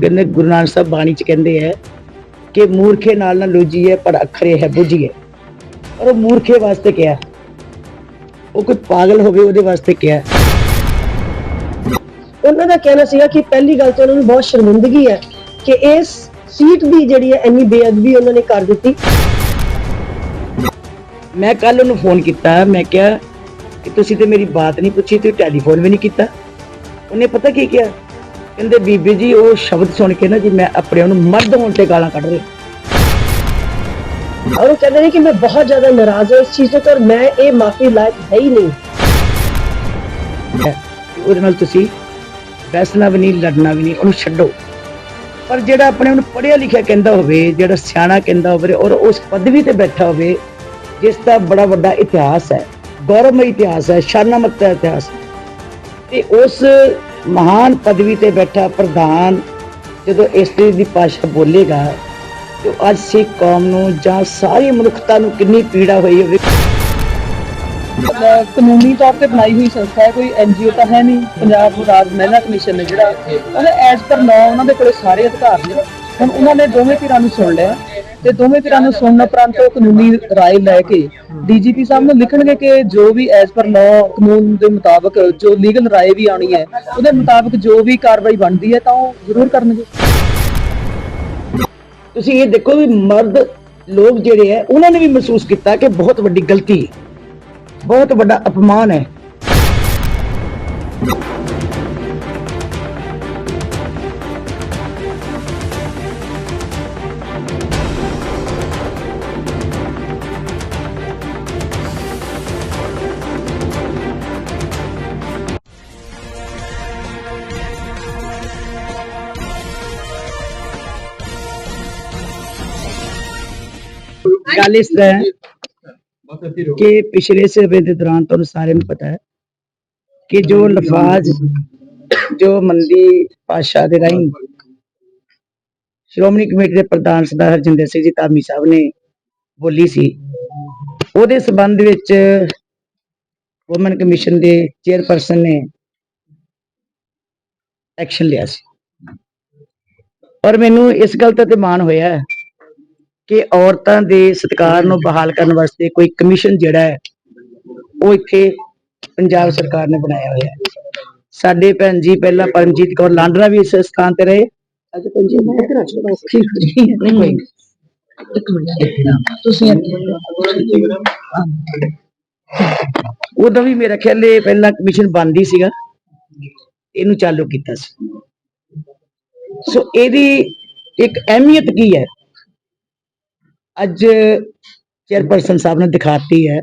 ਕਹਿੰਦੇ ਗੁਰੂ ਨਾਨਕ ਸਾਹਿਬ ਬਾਣੀ ਚ ਕਹਿੰਦੇ ਹੈ ਕਿ ਮੂਰਖੇ ਨਾਲ ਨਾ ਲੋਜੀਏ ਪਰ ਅਖਰੇ ਹੈ ਬੁਝੀਏ। ਔਰ ਉਹ ਮੂਰਖੇ ਵਾਸਤੇ ਕਿਹਾ ਉਹ ਕੋਈ ਪਾਗਲ ਹੋਵੇ ਉਹਦੇ ਵਾਸਤੇ ਕਿਹਾ ਉਹਨਾਂ ਦਾ ਕਹਿਣਾ ਸੀਗਾ ਕਿ ਪਹਿਲੀ ਗੱਲ ਤਾਂ ਉਹਨਾਂ ਨੂੰ ਬਹੁਤ ਸ਼ਰਮਿੰਦਗੀ ਹੈ ਕਿ ਇਸ ਸੀਟ ਦੀ ਜਿਹੜੀ ਹੈ ਇੰਨੀ ਬੇਅਦਬੀ ਉਹਨਾਂ ਨੇ ਕਰ ਦਿੱਤੀ। ਮੈਂ ਕੱਲ ਉਹਨੂੰ ਫੋਨ ਕੀਤਾ ਮੈਂ ਕਿਹਾ ਕਿ ਤੁਸੀਂ ਤੇ ਮੇਰੀ ਬਾਤ ਨਹੀਂ ਪੁੱਛੀ ਤੁਸੀਂ ਟੈਲੀਫੋਨ ਵੀ ਨਹੀਂ ਕੀਤਾ। ਉਹਨੇ ਪਤਾ ਕੀ ਕਿਹਾ? ਕਹਿੰਦੇ ਬੀਬੀ ਜੀ, ਉਹ ਸ਼ਬਦ ਸੁਣ ਕੇ ਨਾ ਜੀ ਮੈਂ ਆਪਣੇ ਉਹਨੂੰ ਮਰਦ ਹੋਣ ਤੇ ਗਾਲਾਂ ਕੱਢ ਰਿਹਾ ਔਰ ਉਹ ਕਹਿੰਦੇ ਨੇ ਕਿ ਮੈਂ ਬਹੁਤ ਜ਼ਿਆਦਾ ਨਾਰਾਜ਼ ਹਾਂ ਇਸ ਚੀਜ਼ ਤੋਂ ਪਰ ਮੈਂ ਇਹ ਮਾਫੀ ਲਾਇਕ ਹੈ ਹੀ ਨਹੀਂ। ਹੈ। ਉਹਦੇ ਨਾਲ ਤੁਸੀਂ ਬੈਸਣਾ ਵੀ ਨਹੀਂ, ਲੜਨਾ ਵੀ ਨਹੀਂ, ਉਹਨੂੰ ਛੱਡੋ। ਪਰ ਜਿਹੜਾ ਆਪਣੇ ਉਹਨੂੰ ਪੜ੍ਹਿਆ ਲਿਖਿਆ ਕਹਿੰਦਾ ਹੋਵੇ, ਜਿਹੜਾ ਸਿਆਣਾ ਕਹਿੰਦਾ ਹੋਵੇ ਔਰ ਉਸ ਪਦਵੀ ਤੇ ਬੈਠਾ ਹੋਵੇ, ਜਿਸ ਦਾ ਬੜਾ ਵੱਡਾ ਇਤਿਹਾਸ ਹੈ, ਗੌਰਵਮਈ ਇਤਿਹਾਸ ਹੈ ਸ਼ਾਨਾਮਤ ਦਾ ਇਤਿਹਾਸ ਤੇ ਉਸ ਮਹਾਨ ਪਦਵੀ ਤੇ ਬੈਠਾ ਪ੍ਰਧਾਨ ਜਦੋਂ ਇਸ ਤਰੀਕੇ ਦੀ ਭਾਸ਼ਾ ਬੋਲੇਗਾ, ਤੇ ਅੱਜ ਸਿੱਖ ਕੌਮ ਨੂੰ ਜਾਂ ਸਾਰੀ ਮਨੁੱਖਤਾ ਨੂੰ ਕਿੰਨੀ ਪੀੜਾ ਹੋਈ ਹੋਵੇ। ਕਾਨੂੰਨੀ ਤੌਰ ਤੇ ਬਣਾਈ ਹੋਈ ਸੰਸਥਾ ਹੈ, ਕੋਈ ਐਨਜੀਓ ਤਾਂ ਹੈ ਨਹੀਂ। ਪੰਜਾਬ ਰਾਜ ਮਹਿਲਾ ਕਮਿਸ਼ਨ ਨੇ ਜਿਹੜਾ ਉਹਨੇ ਐਸ ਪਰ ਲਾਅ ਉਹਨਾਂ ਦੇ ਕੋਲੇ ਸਾਰੇ ਅਧਿਕਾਰ ਨੇ। ਹੁਣ ਉਹਨਾਂ ਨੇ ਦੋਵੇਂ ਧਿਰਾਂ ਨੂੰ ਸੁਣ ਲਿਆ ਤੇ ਦੋਵੇਂ ਧਿਰਾਂ ਨੂੰ ਸੁਣਨ ਉਪਰੰਤ ਉਹ ਕਾਨੂੰਨੀ ਰਾਏ ਲੈ ਕੇ ਡੀਜੀਪੀ ਸਾਹਿਬ ਨੂੰ ਲਿਖਣਗੇ ਕਿ ਜੋ ਵੀ ਐਜ਼ ਪਰ ਲਾਅ ਕਾਨੂੰਨ ਦੇ ਮੁਤਾਬਕ ਜੋ ਲੀਗਲ ਰਾਏ ਵੀ ਆਣੀ ਹੈ, ਉਹਦੇ ਮੁਤਾਬਕ ਜੋ ਵੀ ਕਾਰਵਾਈ ਬਣਦੀ ਹੈ ਤਾਂ ਉਹ ਜ਼ਰੂਰ ਕਰਨਗੇ। ਤੁਸੀਂ ਇਹ ਦੇਖੋ ਵੀ ਮਰਦ ਲੋਕ ਜਿਹੜੇ ਹੈ, ਉਹਨਾਂ ਨੇ ਵੀ ਮਹਿਸੂਸ ਕੀਤਾ ਕਿ ਬਹੁਤ ਵੱਡੀ ਗਲਤੀ ਹੈ। ਬਹੁਤ ਵੱਡਾ ਅਪਮਾਨ ਹੈ। ਗੱਲ ਇਸ ਤਰ੍ਹਾਂ ਹੈ ਕਿ ਪਿਛਲੇ ਸਮੇਂ ਦੇ ਦੌਰਾਨ ਤੁਹਾਨੂੰ ਸਾਰਿਆਂ ਨੂੰ ਪਤਾ ਹੈ ਕਿ ਜੋ ਲਫਾਜ਼, ਜੋ ਮੰਦੀ ਦੇ ਰਾਹੀਂ ਸ਼੍ਰੋਮਣੀ ਕਮੇਟੀ ਦੇ ਪ੍ਰਧਾਨ ਸਰਦਾਰ ਹਰਜਿੰਦਰ ਸਿੰਘ ਜੀ ਧਾਮੀ ਸਾਹਿਬ ਨੇ ਬੋਲੀ ਸੀ, ਉਹਦੇ ਸਬੰਧ ਵਿੱਚ ਵੂਮਨ ਕਮਿਸ਼ਨ ਦੇ ਚੇਅਰਪਰਸਨ ਨੇ ਐਕਸ਼ਨ ਲਿਆ ਸੀ। ਔਰ ਮੈਨੂੰ ਇਸ ਗੱਲ ਤੇ ਮਾਣ ਹੋਇਆ ਕਿ ਔਰਤਾਂ ਦੇ ਸਤਿਕਾਰ ਨੂੰ ਬਹਾਲ ਕਰਨ ਵਾਸਤੇ ਕੋਈ ਕਮਿਸ਼ਨ ਜਿਹੜਾ ਹੈ ਉਹ ਇੱਥੇ ਪੰਜਾਬ ਸਰਕਾਰ ਨੇ ਬਣਾਇਆ ਹੋਇਆ ਹੈ। ਸਾਡੇ ਭੈਣ ਜੀ ਪਹਿਲਾਂ ਪਰਮਜੀਤ ਕੌਰ ਲਾਂਡਰਾ ਵੀ ਇਸ ਸਥਾਨ ਤੇ ਰਹੇ। ਅੱਜ ਭੈਣ ਜੀ ਮੈਂ ਇੱਧਰ ਆ ਜਾਣਾ ਔਖੀ ਹੋ ਰਹੀ ਹੈ ਨਹੀਂ। ਕੋਈ ਇੱਕ ਮਿੰਟ। ਤੁਸੀਂ ਉਦੋਂ ਵੀ ਮੇਰਾ ਖਿਆਲ ਇਹ ਪਹਿਲਾਂ ਕਮਿਸ਼ਨ ਬੰਦ ਸੀਗਾ। ਇਹਨੂੰ ਚਾਲੂ ਕੀਤਾ ਸੀ। ਸੋ ਇਹਦੀ ਇੱਕ ਅਹਿਮੀਅਤ ਕੀ ਹੈ? ਅੱਜ ਚੇਅਰਪਰਸਨ ਸਾਹਿਬ ਨੇ ਦਿਖਾਤੀ ਹੈ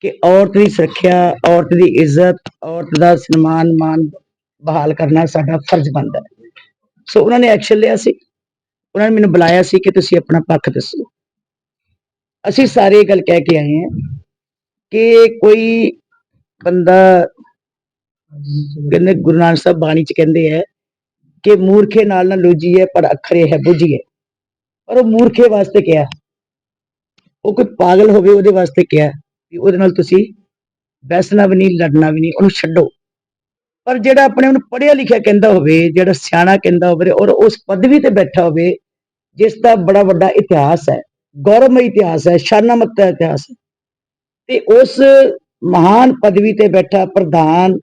ਕਿ ਔਰਤ ਦੀ ਸੁਰੱਖਿਆ, ਔਰਤ ਦੀ ਇੱਜ਼ਤ, ਔਰਤ ਦਾ ਸਨਮਾਨ ਮਾਨ ਬਹਾਲ ਕਰਨਾ ਸਾਡਾ ਫਰਜ਼ ਬਣਦਾ ਹੈ। ਸੋ ਉਹਨਾਂ ਨੇ ਐਕਸ਼ਨ ਲਿਆ ਸੀ। ਉਹਨਾਂ ਨੇ ਮੈਨੂੰ ਬੁਲਾਇਆ ਸੀ ਕਿ ਤੁਸੀਂ ਆਪਣਾ ਪੱਖ ਦੱਸੋ। ਅਸੀਂ ਸਾਰੇ ਇਹ ਗੱਲ ਕਹਿ ਕੇ ਆਏ ਹਾਂ ਕਿ ਕੋਈ ਬੰਦਾ ਕਹਿੰਦੇ ਗੁਰੂ ਨਾਨਕ ਸਾਹਿਬ ਬਾਣੀ ਚ ਕਹਿੰਦੇ ਹੈ ਕਿ ਮੂਰਖੇ ਨਾਲ ਨਾ ਲੋਜੀਏ ਪਰ ਅਖਰੇ ਹੈ ਬੁਝੀਏ। ਪਰ ਉਹ ਮੂਰਖੇ ਵਾਸਤੇ ਕਿਹਾ। ਉਹ ਕੋਈ ਪਾਗਲ ਹੋਵੇ ਉਹਦੇ ਵਾਸਤੇ ਕਿਹਾ ਵੀ ਉਹਦੇ ਨਾਲ ਤੁਸੀਂ ਬੈਸਣਾ ਵੀ ਨਹੀਂ, ਲੜਨਾ ਵੀ ਨਹੀਂ, ਉਹਨੂੰ ਛੱਡੋ। ਪਰ ਜਿਹੜਾ ਆਪਣੇ ਉਹਨੂੰ ਪੜ੍ਹਿਆ ਲਿਖਿਆ ਕਹਿੰਦਾ ਹੋਵੇ, ਜਿਹੜਾ ਸਿਆਣਾ ਕਹਿੰਦਾ ਹੋਵੇ ਔਰ ਉਸ ਪਦਵੀ ਤੇ ਬੈਠਾ ਹੋਵੇ, ਜਿਸ ਦਾ ਬੜਾ ਵੱਡਾ ਇਤਿਹਾਸ ਹੈ, ਗੌਰਵਮਈ ਇਤਿਹਾਸ ਹੈ ਸ਼ਾਨਾਮਤ ਦਾ ਇਤਿਹਾਸ ਹੈ। ਤੇ ਉਸ ਮਹਾਨ ਪਦਵੀ ਤੇ ਬੈਠਾ ਪ੍ਰਧਾਨ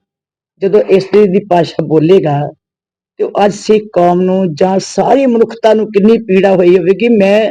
ਜਦੋਂ ਇਸ ਦੀ ਭਾਸ਼ਾ ਬੋਲੇਗਾ, ਤੇ ਉਹ ਅੱਜ ਸਿੱਖ ਕੌਮ ਨੂੰ ਜਾਂ ਸਾਰੀ ਮਨੁੱਖਤਾ ਨੂੰ ਕਿੰਨੀ ਪੀੜਾ ਹੋਈ ਹੋਵੇਗੀ, ਮੈਂ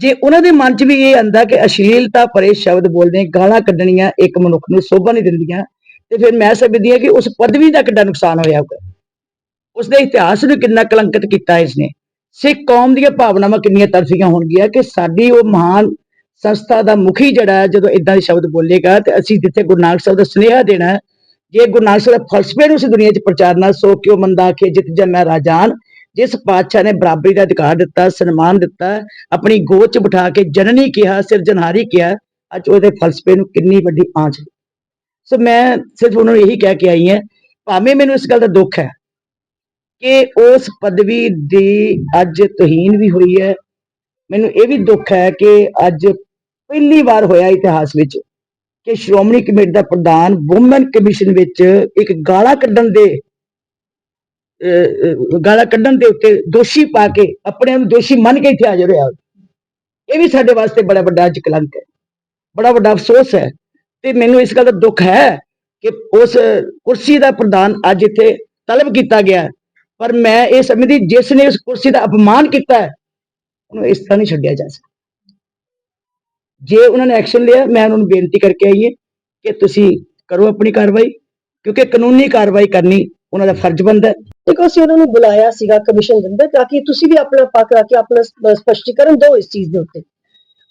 ਜੇ ਉਹਨਾਂ ਦੇ ਮਨ 'ਚ ਵੀ ਇਹ ਆਂਦਾ ਕਿ ਅਸ਼ਲੀਲਤਾ ਭਰੇ ਸ਼ਬਦ ਬੋਲਦੇ ਗਾਲਾਂ ਕੱਢਣੀਆਂ ਇੱਕ ਮਨੁੱਖ ਨੂੰ ਸੋਭਾ ਨਹੀਂ ਦਿੰਦੀਆਂ ਤੇ ਫਿਰ ਮੈਂ ਸਮਝਦੀ ਹਾਂ ਕਿ ਉਸ ਪਦਵੀ ਦਾ ਕਿੰਨਾ ਨੁਕਸਾਨ ਹੋਇਆ ਹੋਊਗਾ। ਉਸ ਦੇ ਇਤਿਹਾਸ ਨੂੰ ਕਿੰਨਾ ਕਲੰਕਿਤ ਕੀਤਾ ਇਸਨੇ। ਸਿੱਖ ਕੌਮ ਦੀਆਂ ਭਾਵਨਾਵਾਂ ਕਿੰਨੀਆਂ ਤਰਫੀਆਂ ਹੋਣਗੀਆਂ ਕਿ ਸਾਡੀ ਉਹ ਮਹਾਨ ਸੰਸਥਾ ਦਾ ਮੁਖੀ ਜਿਹੜਾ ਹੈ, ਜਦੋਂ ਇਦਾਂ ਦੇ ਸ਼ਬਦ ਬੋਲੇਗਾ ਤੇ ਅਸੀਂ ਜਿੱਥੇ ਗੁਰੂ ਨਾਨਕ ਸਾਹਿਬ ਦਾ ਸੁਨੇਹਾ ਦੇਣਾ ਜੇ ਗੁਰੂ ਨਾਨਕ ਸਾਹਿਬ ਦੇ ਫਲਸਫੇ ਨੂੰ ਇਸ ਦੁਨੀਆ 'ਚ ਪ੍ਰਚਾਰਨਾ ਸੋ ਕਿਉ ਮੰਦਾ ਆਖੇ ਜਿਤ ਮੈਂ ਰਾਜਾਨ ਜਿਸ ਪਾਤਸ਼ਾਹ ਨੇ ਬਰਾਬਰੀ ਦਾ ਅਧਿਕਾਰ ਦਿੱਤਾ, ਸਨਮਾਨ ਦਿੱਤਾ, ਆਪਣੀ ਗੋਚ ਬਿਠਾ ਕੇ ਜਨਨੀ ਕਿਹਾ, ਸਿਰਜਣਹਾਰੀ ਕਿਹਾ, ਅੱਜ ਉਹਦੇ ਫਲਸਫੇ ਨੂੰ ਕਿੰਨੀ ਵੱਡੀ ਆਂਚ ਸੋ ਮੈਂ ਸਿਰਫ ਉਹਨਾਂ ਨੂੰ ਇਹੀ ਕਹਿ ਕੇ ਆਈ ਹਾਂ, ਭਾਵੇਂ ਮੈਨੂੰ ਇਸ ਗੱਲ ਦਾ ਦੁੱਖ ਹੈ ਕਿ ਉਸ ਪਦਵੀ ਦੀ ਅੱਜ ਤੋਹੀਨ ਵੀ ਹੋਈ ਹੈ, ਮੈਨੂੰ ਇਹ ਵੀ ਦੁੱਖ ਹੈ ਕਿ ਅੱਜ ਪਹਿਲੀ ਵਾਰ ਹੋਇਆ ਇਤਿਹਾਸ ਵਿੱਚ ਕਿ ਸ਼੍ਰੋਮਣੀ ਕਮੇਟੀ ਦਾ ਪ੍ਰਧਾਨ ਵੂਮਨ ਕਮਿਸ਼ਨ ਵਿੱਚ ਇੱਕ ਗਾਲਾਂ ਕੱਢਣ ਦੇ ਗਾਲਾਂ ਕੱਢਣ ਦੇ ਉੱਤੇ ਦੋਸ਼ੀ ਪਾ ਕੇ ਆਪਣੇ ਆਪ ਨੂੰ ਦੋਸ਼ੀ ਮੰਨ ਕੇ ਇੱਥੇ ਹਾਜ਼ਰ ਹੋਇਆ ਇਹ ਵੀ ਸਾਡੇ ਵਾਸਤੇ ਬੜਾ ਵੱਡਾ ਅੱਜ ਕਲੰਕ ਹੈ। ਬੜਾ ਵੱਡਾ ਅਫਸੋਸ ਹੈ। ਤੇ ਮੈਨੂੰ ਇਸ ਗੱਲ ਦਾ ਦੁੱਖ ਹੈ ਕਿ ਉਸ ਕੁਰਸੀ ਦਾ ਪ੍ਰਦਾਨ ਅੱਜ ਇੱਥੇ ਤਲਬ ਕੀਤਾ ਗਿਆ ਪਰ ਮੈਂ ਇਹ ਸਮਝਦੀ, ਜਿਸ ਨੇ ਉਸ ਕੁਰਸੀ ਦਾ ਅਪਮਾਨ ਕੀਤਾ ਹੈ, ਉਹਨੂੰ ਇਸ ਤਰ੍ਹਾਂ ਨਹੀਂ ਛੱਡਿਆ ਜਾ ਸਕਦਾ। ਜੇ ਉਹਨਾਂ ਨੇ ਐਕਸ਼ਨ ਲਿਆ, ਮੈਂ ਉਹਨਾਂ ਨੂੰ ਬੇਨਤੀ ਕਰਕੇ ਆਈ ਹਾਂ ਕਿ ਤੁਸੀਂ ਕਰੋ ਆਪਣੀ ਕਾਰਵਾਈ, ਕਿਉਂਕਿ ਕਾਨੂੰਨੀ ਕਾਰਵਾਈ ਕਰਨੀ ਉਹਨਾਂ ਦਾ ਫਰਜ਼ ਬਣਦਾ ਹੈ। ਦੇਖੋ ਅਸੀਂ ਉਹਨਾਂ ਨੂੰ ਬੁਲਾਇਆ ਸੀਗਾ ਕਮਿਸ਼ਨ ਦੇ ਅੰਦਰ ਤਾਂ ਕਿ ਤੁਸੀਂ ਵੀ ਆਪਣਾ ਪੱਖ ਰੱਖ ਕੇ ਆਪਣਾ ਸਪਸ਼ਟੀਕਰਨ ਦਿਓ ਇਸ ਚੀਜ਼ ਦੇ ਉੱਤੇ।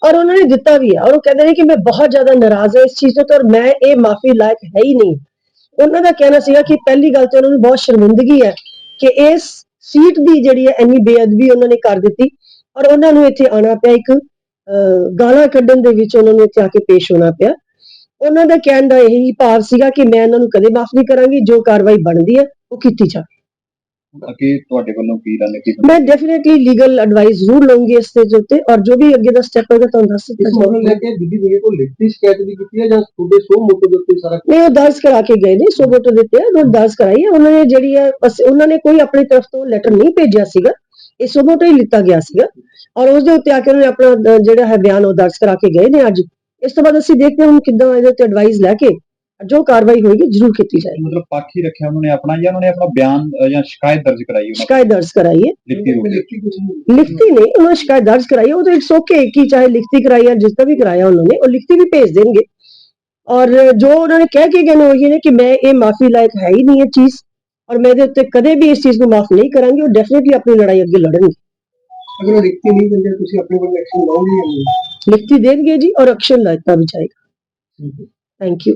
ਔਰ ਉਹਨਾਂ ਨੇ ਦਿੱਤਾ ਵੀ ਹੈ ਔਰ ਉਹ ਕਹਿੰਦੇ ਨੇ ਕਿ ਮੈਂ ਬਹੁਤ ਜ਼ਿਆਦਾ ਨਾਰਾਜ਼ ਹਾਂ ਇਸ ਚੀਜ਼ ਤੋਂ ਔਰ ਮੈਂ ਇਹ ਮਾਫੀ ਲਾਇਕ ਹੈ ਹੀ ਨਹੀਂ। ਉਹਨਾਂ ਦਾ ਕਹਿਣਾ ਸੀਗਾ ਕਿ ਪਹਿਲੀ ਗੱਲ ਤੇ ਉਹਨਾਂ ਨੂੰ ਬਹੁਤ ਸ਼ਰਮਿੰਦਗੀ ਹੈ ਕਿ ਇਸ ਸੀਟ ਦੀ ਜਿਹੜੀ ਹੈ ਇੰਨੀ ਬੇਅਦਬੀ ਉਹਨਾਂ ਨੇ ਕਰ ਦਿੱਤੀ। ਔਰ ਉਹਨਾਂ ਨੂੰ ਇੱਥੇ ਆਣਾ ਪਿਆ ਇੱਕ ਅਹ, ਗਾਲਾਂ ਕੱਢਣ ਦੇ ਵਿੱਚ ਉਹਨਾਂ ਨੂੰ ਇੱਥੇ ਆ ਕੇ ਪੇਸ਼ ਹੋਣਾ ਪਿਆ। ਉਹਨਾਂ ਦਾ ਕਹਿਣ ਦਾ ਇਹੀ ਭਾਵ ਸੀਗਾ ਕਿ ਮੈਂ ਇਹਨਾਂ ਨੂੰ ਕਦੇ ਮਾਫ ਨਹੀਂ ਕਰਾਂਗੀ ਜੋ ਕਾਰਵਾਈ ਬਣਦੀ ਹੈ ਉਹ ਕੀਤੀ ਜਾਵੇ। ਅੱਗੇ ਤੁਹਾਡੇ ਵੱਲੋਂ ਕੀ ਰਣਨੀਤੀ ਮੈਂ ਡੈਫੀਨਿਟਲੀ ਲੀਗਲ ਐਡਵਾਈਸ ਜ਼ਰੂਰ ਲਵਾਂਗੀ ਇਸ ਤੇ ਉੱਤੇ ਔਰ ਜੋ ਵੀ ਅੱਗੇ ਦਾ ਸਟੈਪ ਹੋਏਗਾ ਤੁਹਾਨੂੰ ਦੱਸ ਦਿੱਤਾ ਜਾਵੇਗਾ ਲੈ ਕੇ ਦਿੱਲੀ ਦੇ ਕੋਲ ਲਿਖਤੀ ਸ਼ਿਕਾਇਤ ਵੀ ਕੀਤੀ ਹੈ ਜਾਂ ਤੁਹਾਡੇ ਸੋ ਮੋਟੋ ਦੇ ਉੱਤੇ ਸਾਰਾ ਨਹੀਂ ਉਹ ਦਰਜ ਕਰਾ ਕੇ ਗਏ ਨੇ ਸੋ ਵੋਟੋ ਦਿੱਤੇ ਆ ਉਹ ਦਰਜ ਕਰਾਈ ਹੈ। ਉਹਨਾਂ ਨੇ ਜਿਹੜੀ ਹੈ ਬਸ ਉਹਨਾਂ ਨੇ ਕੋਈ ਆਪਣੀ ਤਰਫ ਤੋਂ ਲੈਟਰ ਨਹੀਂ ਭੇਜਿਆ ਸੀਗਾ। ਇਹ ਸੋ ਵੋਟੋ ਹੀ ਲਿੱਤਾ ਗਿਆ ਸੀਗਾ। ਔਰ ਉਸ ਦੇ ਉੱਤੇ ਆ ਕੇ ਉਹਨਾਂ ਆਪਣਾ ਜਿਹੜਾ ਹੈ ਬਿਆਨ ਉਹ ਦਰਜ ਕਰਾ ਕੇ ਗਏ ਨੇ ਅੱਜ। ਇਸ ਤੋਂ ਬਾਅਦ ਅਸੀਂ ਦੇਖਦੇ ਹਾਂ ਹੁਣ ਕਿੱਦਾਂ ਇਹਦੇ ਉੱਤੇ ਐਡਵਾਈਸ ਲੈ ਕੇ ਜੋ ਕਾਰਵਾਈ ਹੋਏਗੀ ਜ਼ਰੂਰ ਕੀਤੀ ਜਾਏਗੀ ਮਤਲਬ ਪੱਖ ਹੀ ਰੱਖਿਆ ਉਹਨਾਂ ਨੇ ਆਪਣਾ ਜਾਂ ਉਹਨਾਂ ਨੇ ਆਪਣਾ ਬਿਆਨ ਅ, ਜਾਂ ਸ਼ਿਕਾਇਤ ਦਰਜ ਕਰਾਈ ਉਹਨਾਂ ਸ਼ਿਕਾਇਤ ਦਰਜ ਕਰਾਈ ਹੈ ਲਿਖਤੀ ਰੂਪ ਵਿੱਚ ਲਿਖਤੀ ਨਹੀਂ ਉਹਨਾਂ ਨੇ ਸ਼ਿਕਾਇਤ ਦਰਜ ਕਰਾਈ ਹੈ ਉਹ ਤਾਂ ਇਟਸ ਓਕੇ ਕਿ ਚਾਹੇ ਲਿਖਤੀ ਕਰਾਈ ਹੈ ਜਿਸ ਤਰ੍ਹਾਂ ਵੀ ਕਰਾਇਆ ਉਹਨਾਂ ਨੇ ਉਹ ਲਿਖਤੀ ਵੀ ਭੇਜ ਦੇਣਗੇ ਔਰ ਜੋ ਉਹਨਾਂ ਨੇ ਕਹਿ ਕੇ ਗਏ ਨੇ ਉਹ ਇਹ ਨੇ ਕਿ ਮੈਂ ਇਹ ਮਾਫੀ ਲਾਇਕ ਹੈ ਹੀ ਨਹੀਂ ਇਹ ਚੀਜ਼ ਔਰ ਮੈਂ ਇਹਦੇ ਉੱਤੇ ਕਦੇ ਵੀ ਇਸ ਚੀਜ਼ ਨੂੰ ਮਾਫ ਨਹੀਂ ਕਰਾਂਗੀ ਉਹ ਡੈਫੀਨਿਟਲੀ ਆਪਣੀ ਲੜਾਈ ਅੱਗੇ ਲੜਨਗੇ ਅਗਰ ਉਹ ਲਿਖਤੀ ਨਹੀਂ ਦਿੰਦੇ ਤੁਸੀਂ ਆਪਣੇ ਵੱਲੋਂ ਐਕਸ਼ਨ ਲਓਗੇ ਜਾਂ ਨਹੀਂ ਲਿਖਤੀ ਦੇਣਗੇ ਜੀ ਔਰ ਐਕਸ਼ਨ ਲੈਤਾ ਵੀ ਜਾਏਗਾ ਥੈਂਕ ਯੂ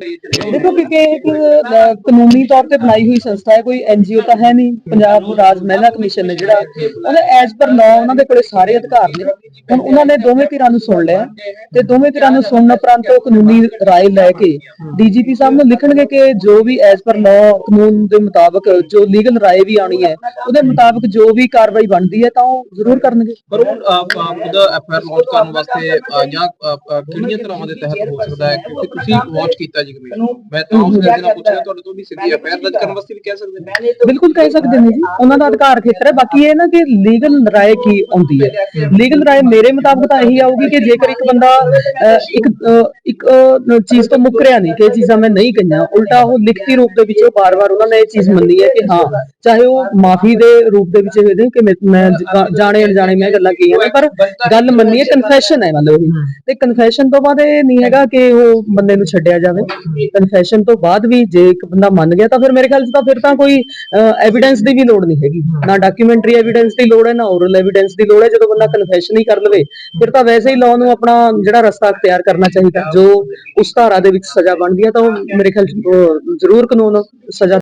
ਦੇਖੋ ਕਿਉਂਕਿ ਇੱਕ ਕਾਨੂੰਨੀ ਤੌਰ ਤੇ ਬਣਾਈ ਹੋਈ ਸੰਸਥਾ ਹੈ ਕੋਈ ਐਨਜੀਓ ਤਾਂ ਹੈ ਨਹੀਂ। ਪੰਜਾਬ ਰਾਜ ਮਹਿਲਾ ਕਮਿਸ਼ਨ ਨੇ ਜਿਹੜਾ ਉਹਦੇ ਐਜ਼ ਪਰ ਲਾਅ ਉਹਨਾਂ ਦੇ ਕੋਲੇ ਸਾਰੇ ਅਧਿਕਾਰ ਨੇ। ਹੁਣ ਉਹਨਾਂ ਨੇ ਦੋਵੇਂ ਧਿਰਾਂ ਨੂੰ ਸੁਣ ਲਿਆ। ਤੇ ਦੋਵੇਂ ਧਿਰਾਂ ਨੂੰ ਸੁਣਨ ਉਪਰੰਤ ਉਹ ਕਾਨੂੰਨੀ ਰਾਏ ਲੈ ਕੇ ਡੀਜੀਪੀ ਸਾਹਿਬ ਨੂੰ ਲਿਖਣਗੇ ਕਿ ਜੋ ਵੀ ਐਜ਼ ਪਰ ਲਾਅ ਕਾਨੂੰਨ ਦੇ ਮੁਤਾਬਕ ਜੋ ਲੀਗਲ ਰਾਏ ਵੀ ਆਣੀ ਹੈ ਉਹਦੇ ਮੁਤਾਬਕ ਜੋ ਵੀ ਕਾਰਵਾਈ ਬਣਦੀ ਹੈ ਤਾਂ ਉਹ ਜ਼ਰੂਰ ਕਰਨਗੇ। ਪਰ ਉਹ ਖੁਦ ਐਫਆਈਆਰ ਲੌਂਚ ਕਰਨ ਵਾਸਤੇ ਜਾਂ ਕਿਹੜੀਆਂ ਤਰ੍ਹਾਂ ਦੇ ਤਹਿਤ ਹੋ ਸਕਦਾ ਹੈ? ਕਿਉਂਕਿ ਤੁਸੀਂ ਵਾਚ ਕੀਤਾ ਜੀ ਕਮੇਟੀ ਮੈਂ ਤਾਂ ਉਸ ਗੱਲ ਨਾਲ ਪੁੱਛਿਆ ਤੁਹਾਡੇ ਤੋਂ ਵੀ ਸਿੱਧੀ ਐਫਆਈਆਰ ਦਰਜ ਕਰਨ ਵਾਸਤੇ ਵੀ ਕਹਿ ਸਕਦੇ ਨੇ। ਬਿਲਕੁਲ ਕਹਿ ਸਕਦੇ ਨੇ ਜੀ। ਉਹਨਾਂ ਦਾ ਅਧਿਕਾਰ ਖੇਤਰ ਹੈ ਬਾਕੀ ਇਹ ਨਾ ਕਿ ਲੀਗਲ ਰਾਏ ਕੀ ਆਉਂਦੀ ਹੈ? ਲੀਗਲ ਰਾਏ ਮੇਰੇ ਮੁਤਾਬਕ ਤਾਂ ਇਹੀ ਆਊਗੀ ਕਿ ਜੇਕਰ ਇੱਕ ਬੰਦਾ ਇੱਕ ਇੱਕ ਚੀਜ਼ ਤੋਂ ਮੁੱਕਰਿਆ ਨਹੀਂ ਕਿ ਇਹ ਚੀਜ਼ਾਂ ਮੈਂ ਨਹੀਂ ਕਹੀਆਂ ਉਲਟਾ ਉਹ ਲਿਖਤੀ ਰੂਪ ਦੇ ਵਿੱਚ ਉਹ ਬਾਰ-ਬਾਰ ਉਹਨਾਂ ਨੇ ਇਹ ਚੀਜ਼ ਮੰਨੀ ਹੈ ਕਿ ਹਾਂ ਚਾਹੇ ਉਹ ਮਾਫੀ ਦੇ ਰੂਪ ਦੇ ਵਿੱਚ ਇਹਦੇ ਕਿ ਮੈਂ- ਜਾਣੇ ਅਣਜਾਣੇ ਮੈਂ ਇਹ ਗੱਲਾਂ ਕੀਆਂ ਨੇ ਪਰ ਗੱਲ ਮੰਨੀ ਹੈ ਕਨਫੈਸ਼ਨ ਹੈ ਮਤਲਬ ਉਹ ਤੇ ਕਨਫੈਸ਼ਨ ਤੋਂ ਬਾਅਦ ਇਹ ਨਹੀਂ ਹੈਗਾ ਕਿ ਉਹ ਬੰਦੇ ਨੂੰ ਛੱਡਿਆ ਜਾਵੇ। ਕਨਫੈਸ਼ਨ ਤੋਂ ਬਾਅਦ ਵੀ ਜੇ ਇੱਕ ਬੰਦਾ ਮੰਨ ਗਿਆ ਤਾਂ ਫਿਰ ਮੇਰੇ ਖਿਆਲ 'ਚ ਤਾਂ ਫਿਰ ਤਾਂ ਕੋਈ ਐਵੀਡੈਂਸ ਦੀ ਵੀ ਲੋੜ ਨਹੀਂ ਹੈਗੀ। ਨਾ ਡਾਕੂਮੈਂਟਰੀ ਐਵੀਡੈਂਸ ਦੀ ਲੋੜ ਹੈ ਨਾ ਓਰਲ ਐਵੀਡੈਂਸ ਦੀ ਲੋੜ ਹੈ। ਜਦੋਂ ਬੰਦਾ ਕਨਫੈਸ਼ਨ ਹੀ ਕਰ ਲਵੇ ਫਿਰ ਤਾਂ ਵੈਸੇ ਹੀ ਲਾਅ ਨੂੰ ਆਪਣਾ ਜਿਹੜਾ ਰਸਤਾ ਅਖਤਿਆਰ ਕਰਨਾ ਚਾਹੀਦਾ। ਜੋ ਉਸ ਧਾਰਾ ਦੇ ਵਿੱਚ ਸਜ਼ਾ ਬਣਦੀ ਹੈ ਤਾਂ ਉਹ ਮੇਰੇ ਖਿਆਲ 'ਚ ਜ਼ਰੂਰ ਕਾਨੂੰਨ ਸਜ਼ਾ